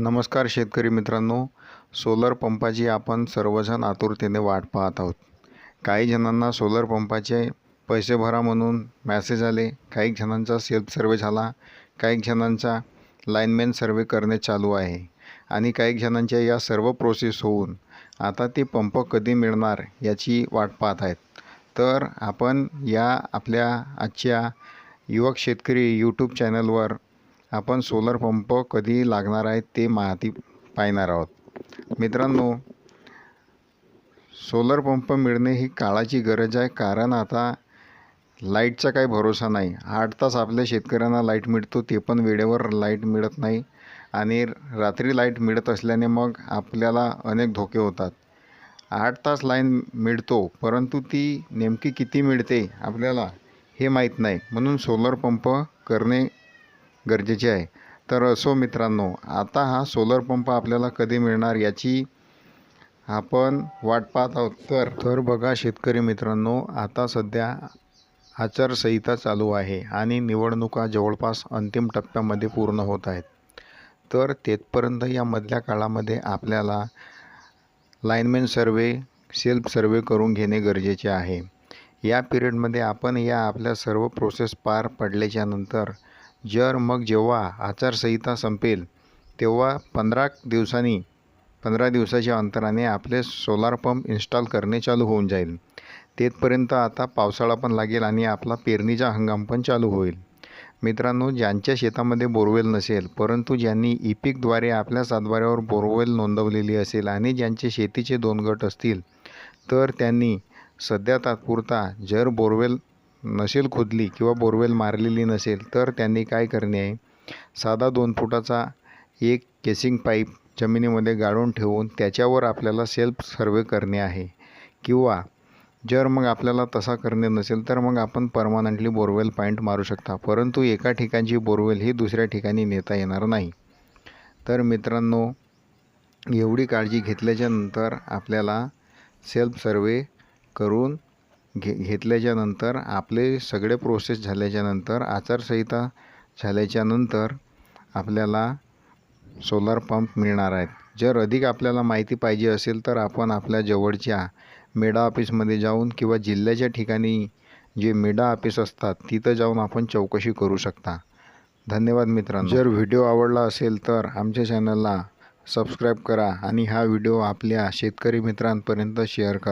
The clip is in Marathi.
नमस्कार शेतकरी मित्रांनो. सोलर पंपाची आपण सर्वजण आतुरतेने वाट पाहत आहोत. काही जणांना सोलर पंपाचे पैसे भरा म्हणून मॅसेज आले. काही जणांचा सेल्फ सर्वे झाला. काही जणांचा लाईनमॅन सर्वे करणे चालू आहे. आणि काही जणांच्या या सर्व प्रोसेस होऊन आता ते पंप कधी मिळणार याची वाट पाहत आहेत. तर आपण या आपल्या आजच्या युवक शेतकरी यूट्यूब चॅनलवर आपण सोलर पंप कधी लागणार आहे ते माहिती पाहणार आहोत. मित्रांनो सोलर पंप मिळणे ही काळाची गरज आहे कारण आता लाईटचा काही भरोसा नाही. आठ तास आपल्या शेतकऱ्यांना लाइट मिळतो ते पण वेळेवर लाइट मिळत नाही आणि रात्री लाइट मिळत असल्याने मग आपल्याला अनेक धोके होतात. आठ तास लाईन मिळतो परंतु ती नेमकी किती मिळते आपल्याला हे माहीत नाही. म्हणून सोलर पंप करणे गरजेचे आहे. तर असो मित्रांनो आता हा सोलर पंप आपल्याला कधी मिळणार याची आपण वाट पाहत आहोत. तर तर बघा शेतकरी मित्रांनो आता सध्या आचारसंहिता चालू आहे आणि निवडणुका जवळपास अंतिम टप्प्यामध्ये पूर्ण होत आहेत. तर तेथपर्यंत या मधल्या काळामध्ये आपल्याला लाईनमॅन सर्वे सेल्फ सर्वे करून घेणे गरजेचे आहे. या पिरियडमध्ये आपण या आपल्या सर्व प्रोसेस पार पडल्याच्यानंतर जर मग जेव्हा आचारसंहिता संपेल तेव्हा पंधरा दिवसांनी पंधरा दिवसाच्या अंतराने आपले सोलार पंप इन्स्टॉल करणे चालू होऊन जाईल. तेथपर्यंत आता पावसाळा पण लागेल आणि आपला पेरणीचा हंगाम पण चालू होईल. मित्रांनो ज्यांच्या शेतामध्ये बोरवेल नसेल परंतु ज्यांनी ईपिकद्वारे आपल्या सातबाऱ्यावर बोरवेल नोंदवलेली असेल आणि ज्यांचे शेतीचे दोन गट असतील तर त्यांनी सध्या तात्पुरता जर बोरवेल नसेल खोदली किंवा बोरवेल मारलेली नसेल तर त्यांनी काय करणे आहे? साधा दोन फुटाचा एक केसिंग पाईप जमिनीमध्ये गाळून ठेवून त्याच्यावर आपल्याला सेल्फ सर्वे करणे आहे. किंवा जर मग आपल्याला तसा करणे नसेल तर मग आपण परमानंटली बोरवेल पॉईंट मारू शकता. परंतु एका ठिकाणची बोरवेल ही दुसऱ्या ठिकाणी नेता येणार नाही. तर मित्रांनो एवढी काळजी घेतल्याच्यानंतर आपल्याला सेल्फ सर्वे करून घे घेतल्याच्या नंतर आपले सगळे प्रोसेस झाल्याच्यानंतर आचारसंहिता झाल्याच्यानंतर आपल्याला सोलार पंप मिळणार आहेत. जर अधिक आपल्याला माहिती पाहिजे असेल तर आपण आपल्या जवळच्या मेडा ऑफिसमध्ये जाऊन किंवा जिल्ह्याच्या ठिकाणी जे मेडा ऑफिस असतात तिथं जाऊन आपण चौकशी करू शकता. धन्यवाद मित्रांनो. जर व्हिडिओ आवडला असेल तर आमच्या चॅनलला सबस्क्राईब करा आणि हा व्हिडिओ आपल्या शेतकरी मित्रांपर्यंत शेअर करा.